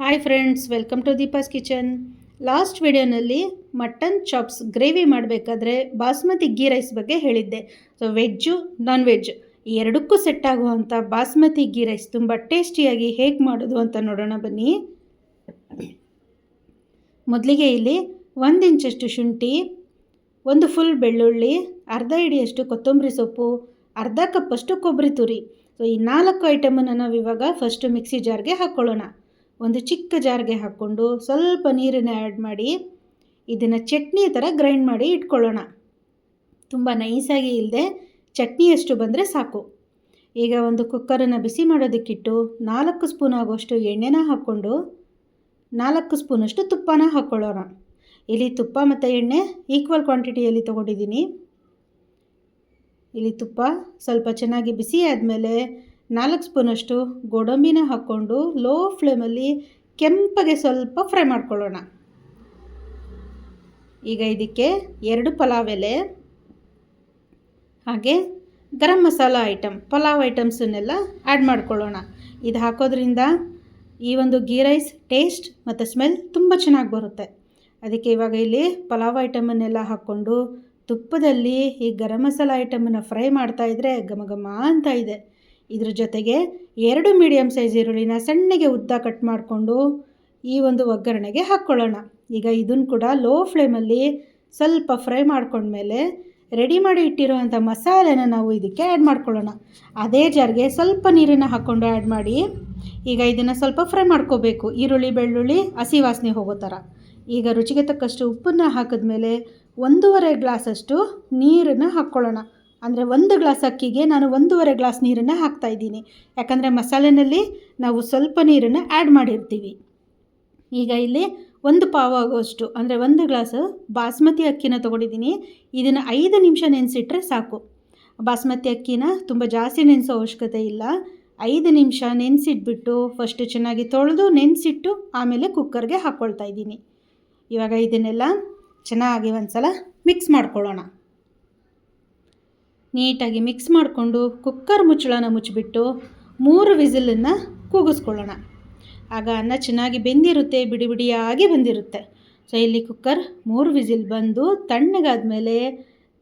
Hi friends welcome to Deepa's kitchen last ವಿಡಿಯೋನಲ್ಲಿ mutton chops gravy ಮಾಡಬೇಕಾದ್ರೆ basmati ghee rice ಬಗ್ಗೆ ಹೇಳಿದ್ದೆ. ಸೊ ವೆಜ್ಜು ನಾನ್ ವೆಜ್ ಎರಡಕ್ಕೂ ಸೆಟ್ ಆಗುವಂಥ ಬಾಸ್ಮತಿ ಗೀ ರೈಸ್ ತುಂಬ ಟೇಸ್ಟಿಯಾಗಿ ಹೇಗೆ ಮಾಡೋದು ಅಂತ ನೋಡೋಣ ಬನ್ನಿ. ಮೊದಲಿಗೆ ಇಲ್ಲಿ ಒಂದು ಇಂಚಷ್ಟು ಶುಂಠಿ, ಒಂದು ಫುಲ್ ಬೆಳ್ಳುಳ್ಳಿ, ಅರ್ಧ ಇಡಿಯಷ್ಟು ಕೊತ್ತಂಬರಿ ಸೊಪ್ಪು, ಅರ್ಧ ಕಪ್ಪಷ್ಟು ಕೊಬ್ಬರಿ ತುರಿ. ಸೊ ಈ ನಾಲ್ಕು ಐಟಮನ್ನು ನಾವು ಇವಾಗ ಫಸ್ಟು ಮಿಕ್ಸಿ ಜಾರ್ಗೆ ಹಾಕ್ಕೊಳ್ಳೋಣ ಒಂದು ಚಿಕ್ಕ ಜಾರ್ಗೆ ಹಾಕ್ಕೊಂಡು ಸ್ವಲ್ಪ ನೀರನ್ನು ಆ್ಯಡ್ ಮಾಡಿ ಇದನ್ನು ಚಟ್ನಿ ಥರ ಗ್ರೈಂಡ್ ಮಾಡಿ ಇಟ್ಕೊಳ್ಳೋಣ. ತುಂಬ ನೈಸಾಗಿ ಇಲ್ಲದೆ ಚಟ್ನಿಯಷ್ಟು ಬಂದರೆ ಸಾಕು. ಈಗ ಒಂದು ಕುಕ್ಕರನ್ನು ಬಿಸಿ ಮಾಡೋದಕ್ಕಿಟ್ಟು ನಾಲ್ಕು ಸ್ಪೂನ್ ಆಗುವಷ್ಟು ಎಣ್ಣೆನ ಹಾಕ್ಕೊಂಡು ನಾಲ್ಕು ಸ್ಪೂನಷ್ಟು ತುಪ್ಪನ ಹಾಕ್ಕೊಳ್ಳೋಣ. ಇಲ್ಲಿ ತುಪ್ಪ ಮತ್ತು ಎಣ್ಣೆ ಈಕ್ವಲ್ ಕ್ವಾಂಟಿಟಿಯಲ್ಲಿ ತೊಗೊಂಡಿದ್ದೀನಿ. ಇಲ್ಲಿ ತುಪ್ಪ ಸ್ವಲ್ಪ ಚೆನ್ನಾಗಿ ಬಿಸಿ ಆದಮೇಲೆ ನಾಲ್ಕು ಸ್ಪೂನಷ್ಟು ಗೋಡಂಬಿನ ಹಾಕ್ಕೊಂಡು ಲೋ ಫ್ಲೇಮಲ್ಲಿ ಕೆಂಪಗೆ ಸ್ವಲ್ಪ ಫ್ರೈ ಮಾಡ್ಕೊಳ್ಳೋಣ. ಈಗ ಇದಕ್ಕೆ ಎರಡು ಪಲಾವ್ ಎಲೆ, ಹಾಗೆ ಗರಂ ಮಸಾಲ ಐಟಮ್ ಪಲಾವ್ ಐಟಮ್ಸನ್ನೆಲ್ಲ ಆ್ಯಡ್ ಮಾಡ್ಕೊಳ್ಳೋಣ. ಇದು ಹಾಕೋದ್ರಿಂದ ಈ ಒಂದು ಗೀ ರೈಸ್ ಟೇಸ್ಟ್ ಮತ್ತು ಸ್ಮೆಲ್ ತುಂಬ ಚೆನ್ನಾಗಿ ಬರುತ್ತೆ. ಅದಕ್ಕೆ ಇವಾಗ ಇಲ್ಲಿ ಪಲಾವ್ ಐಟಮನ್ನೆಲ್ಲ ಹಾಕ್ಕೊಂಡು ತುಪ್ಪದಲ್ಲಿ ಈ ಗರಂ ಮಸಾಲ ಐಟಮನ್ನು ಫ್ರೈ ಮಾಡ್ತಾಯಿದ್ರೆ ಘಮ ಘಮ ಅಂತ ಇದೆ. ಇದ್ರ ಜೊತೆಗೆ ಎರಡು ಮೀಡಿಯಮ್ ಸೈಜ್ ಈರುಳ್ಳಿನ ಸಣ್ಣಗೆ ಉದ್ದ ಕಟ್ ಮಾಡಿಕೊಂಡು ಈ ಒಂದು ಒಗ್ಗರಣೆಗೆ ಹಾಕ್ಕೊಳ್ಳೋಣ. ಈಗ ಇದನ್ನು ಕೂಡ ಲೋ ಫ್ಲೇಮಲ್ಲಿ ಸ್ವಲ್ಪ ಫ್ರೈ ಮಾಡ್ಕೊಂಡ್ಮೇಲೆ ರೆಡಿ ಮಾಡಿ ಇಟ್ಟಿರುವಂಥ ಮಸಾಲೆನ ನಾವು ಇದಕ್ಕೆ ಆ್ಯಡ್ ಮಾಡ್ಕೊಳ್ಳೋಣ. ಅದೇ ಜಾರ್ಗೆ ಸ್ವಲ್ಪ ನೀರನ್ನು ಹಾಕ್ಕೊಂಡು ಆ್ಯಡ್ ಮಾಡಿ ಈಗ ಇದನ್ನು ಸ್ವಲ್ಪ ಫ್ರೈ ಮಾಡ್ಕೋಬೇಕು. ಈರುಳ್ಳಿ, ಬೆಳ್ಳುಳ್ಳಿ, ಹಸಿ ವಾಸನೆ ಹೋಗೋ ಥರ ಈಗ ರುಚಿಗೆ ತಕ್ಕಷ್ಟು ಉಪ್ಪನ್ನು ಹಾಕಿದ್ಮೇಲೆ ಒಂದೂವರೆ ಗ್ಲಾಸಷ್ಟು ನೀರನ್ನು ಹಾಕ್ಕೊಳ್ಳೋಣ. ಅಂದರೆ ಒಂದು ಗ್ಲಾಸ್ ಅಕ್ಕಿಗೆ ನಾನು ಒಂದೂವರೆ ಗ್ಲಾಸ್ ನೀರನ್ನು ಹಾಕ್ತಾಯಿದ್ದೀನಿ ಯಾಕಂದರೆ ಮಸಾಲೆನಲ್ಲಿ ನಾವು ಸ್ವಲ್ಪ ನೀರನ್ನು ಆ್ಯಡ್ ಮಾಡಿರ್ತೀವಿ. ಈಗ ಇಲ್ಲಿ ಒಂದು ಪಾವ್ ಆಗೋಷ್ಟು, ಅಂದರೆ ಒಂದು ಗ್ಲಾಸ್ ಬಾಸ್ಮತಿ ಅಕ್ಕಿನ ತೊಗೊಂಡಿದ್ದೀನಿ. ಇದನ್ನು ಐದು ನಿಮಿಷ ನೆನೆಸಿಟ್ರೆ ಸಾಕು. ಬಾಸ್ಮತಿ ಅಕ್ಕಿನ ತುಂಬ ಜಾಸ್ತಿ ನೆನೆಸೋ ಅವಶ್ಯಕತೆ ಇಲ್ಲ. ಐದು ನಿಮಿಷ ನೆನೆಸಿಟ್ಬಿಟ್ಟು ಫಸ್ಟು ಚೆನ್ನಾಗಿ ತೊಳೆದು ನೆನೆಸಿಟ್ಟು ಆಮೇಲೆ ಕುಕ್ಕರ್ಗೆ ಹಾಕ್ಕೊಳ್ತಾ ಇದ್ದೀನಿ. ಇವಾಗ ಇದನ್ನೆಲ್ಲ ಚೆನ್ನಾಗಿ ಒಂದು ಸಲ ಮಿಕ್ಸ್ ಮಾಡ್ಕೊಳ್ಳೋಣ. ನೀಟಾಗಿ ಮಿಕ್ಸ್ ಮಾಡಿಕೊಂಡು ಕುಕ್ಕರ್ ಮುಚ್ಚಳನ ಮುಚ್ಚಿಬಿಟ್ಟು ಮೂರು ವಿಸಿಲನ್ನು ಕೂಗಿಸ್ಕೊಳ್ಳೋಣ. ಆಗ ಅನ್ನ ಚೆನ್ನಾಗಿ ಬೆಂದಿರುತ್ತೆ, ಬಿಡಿ ಬಿಡಿಯಾಗಿ ಬಂದಿರುತ್ತೆ. ಸೊ ಇಲ್ಲಿ ಕುಕ್ಕರ್ ಮೂರು ವಿಸಿಲ್ ಬಂದು ತಣ್ಣಗಾದ ಮೇಲೆ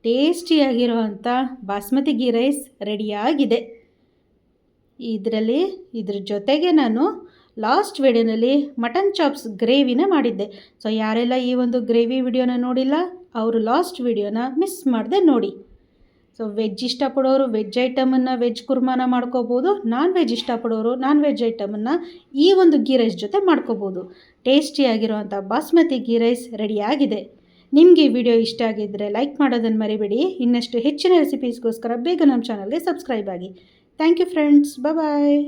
ಟೇಸ್ಟಿಯಾಗಿರುವಂಥ ಬಾಸ್ಮತಿ ಗೀ ರೈಸ್ ರೆಡಿಯಾಗಿದೆ. ಇದರಲ್ಲಿ, ಇದ್ರ ಜೊತೆಗೆ ನಾನು ಲಾಸ್ಟ್ ವಿಡಿಯೋನಲ್ಲಿ ಮಟನ್ ಚಾಪ್ಸ್ ಗ್ರೇವಿನ ಮಾಡಿದ್ದೆ. ಸೊ ಯಾರೆಲ್ಲ ಈ ಒಂದು ಗ್ರೇವಿ ವಿಡಿಯೋನ ನೋಡಿಲ್ಲ, ಅವರು ಲಾಸ್ಟ್ ವಿಡಿಯೋನ ಮಿಸ್ ಮಾಡದೆ ನೋಡಿ. ಸೊ ವೆಜ್ ಇಷ್ಟಪಡೋರು ವೆಜ್ ಐಟಮನ್ನು ವೆಜ್ ಕುರ್ಮಾನ ಮಾಡ್ಕೋಬೋದು ನಾನ್ ವೆಜ್ ಇಷ್ಟಪಡೋರು ನಾನ್ ವೆಜ್ ಐಟಮನ್ನು ಈ ಒಂದು ಗೀ ರೈಸ್ ಜೊತೆ ಮಾಡ್ಕೋಬೋದು. ಟೇಸ್ಟಿಯಾಗಿರುವಂಥ ಬಾಸ್ಮತಿ ಗೀ ರೈಸ್ ರೆಡಿಯಾಗಿದೆ ನಿಮಗೆ ವಿಡಿಯೋ ಇಷ್ಟ ಆಗಿದ್ದರೆ ಲೈಕ್ ಮಾಡೋದನ್ನು ಮರಿಬೇಡಿ. ಇನ್ನಷ್ಟು ಹೆಚ್ಚಿನ ರೆಸಿಪೀಸ್ಗೋಸ್ಕರ ಬೇಗ ನಮ್ಮ ಚಾನಲ್ಗೆ ಸಬ್ಸ್ಕ್ರೈಬ್ ಆಗಿ. Thank you friends bye